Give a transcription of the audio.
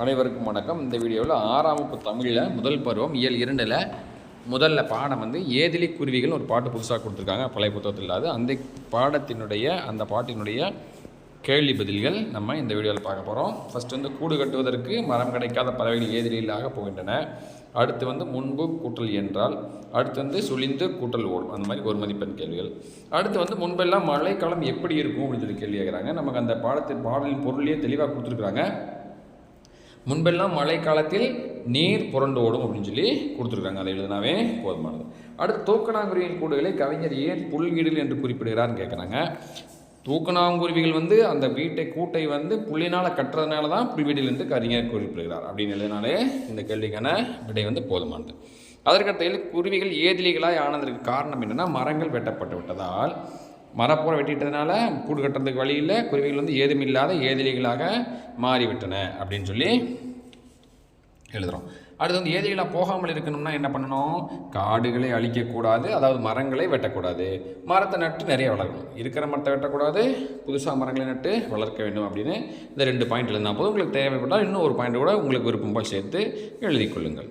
அனைவருக்கும் வணக்கம். இந்த வீடியோவில் ஆறாம் வகுப்பு தமிழில் முதல் பருவம் இயல் இரண்டில் முதல்ல பாடம் வந்து ஏதிலி குருவிகள் ஒரு பாட்டு புதுசாக கொடுத்துருக்காங்க. பழைய புத்தகத்தில் இல்லாத. அந்த பாடத்தினுடைய அந்த பாட்டினுடைய கேள்வி பதில்கள் நம்ம இந்த வீடியோவில் பார்க்க போகிறோம் ஃபர்ஸ்ட் வந்து கூடு கட்டுவதற்கு மரம் கிடைக்காத பறவைகள் ஏதிலியிலாக போகின்றன. அடுத்து வந்து முன்பு கூட்டல் என்றால் அடுத்து வந்து சுழிந்து கூட்டல் ஓடும். அந்த மாதிரி ஒரு மதிப்பெண் கேள்விகள். அடுத்து வந்து முன்பெல்லாம் மழைக்காலம் எப்படி இருக்கும் அப்படின்னு சொல்லி கேள்வி கேட்குறாங்க. நமக்கு அந்த பாடத்தின் பாடலின் பொருளையே தெளிவாக கொடுத்துருக்குறாங்க. முன்பெல்லாம் மழைக்காலத்தில் நீர் புரண்டு ஓடும் அப்படின்னு சொல்லி கொடுத்துருக்காங்க. அதை எழுதினாவே போதுமானது. அடுத்து தூக்கணாங்குருவியின் கூடுகளை கவிஞர் ஏன் புல்கீடுகள் என்று குறிப்பிடுகிறார்னு கேட்குறாங்க தூக்கணாங்குருவிகள் வந்து அந்த வீட்டை கூட்டை வந்து புள்ளினால் கட்டுறதுனால தான் புல்வீடில் என்று கவிஞர் குறிப்பிடுகிறார். அப்படின்னு எழுதினாலே இந்த கேள்விக்கான விடை வந்து போதுமானது. அதற்கடுத்த குருவிகள் ஏதிலிகளாய் ஆனதற்கு காரணம் என்னென்னா மரங்கள் வெட்டப்பட்டு விட்டதால் மரப்புறம் வெட்டிட்டதுனால கூடு கட்டுறதுக்கு வழி இல்லை. குருவிகள் வந்து ஏதுமில்லாத ஏதிலிகளாக மாறிவிட்டன அப்படின்னு சொல்லி எழுதுகிறோம் அடுத்து வந்து ஏதிகளாக போகாமல் இருக்கணும்னா என்ன பண்ணணும்? காடுகளை அழிக்கக்கூடாது அதாவது மரங்களை வெட்டக்கூடாது. மரத்தை நட்டு நிறைய வளரணும். இருக்கிற மரத்தை வெட்டக்கூடாது புதுசாக மரங்களை நட்டு வளர்க்க வேண்டும் அப்படின்னு இந்த ரெண்டு பாயிண்ட் எழுதினா போதும். உங்களுக்கு தேவைப்பட்டால் இன்னும் ஒரு பாயிண்ட் கூட உங்களுக்கு விருப்பம் போல் சேர்த்து எழுதி கொள்ளுங்கள்.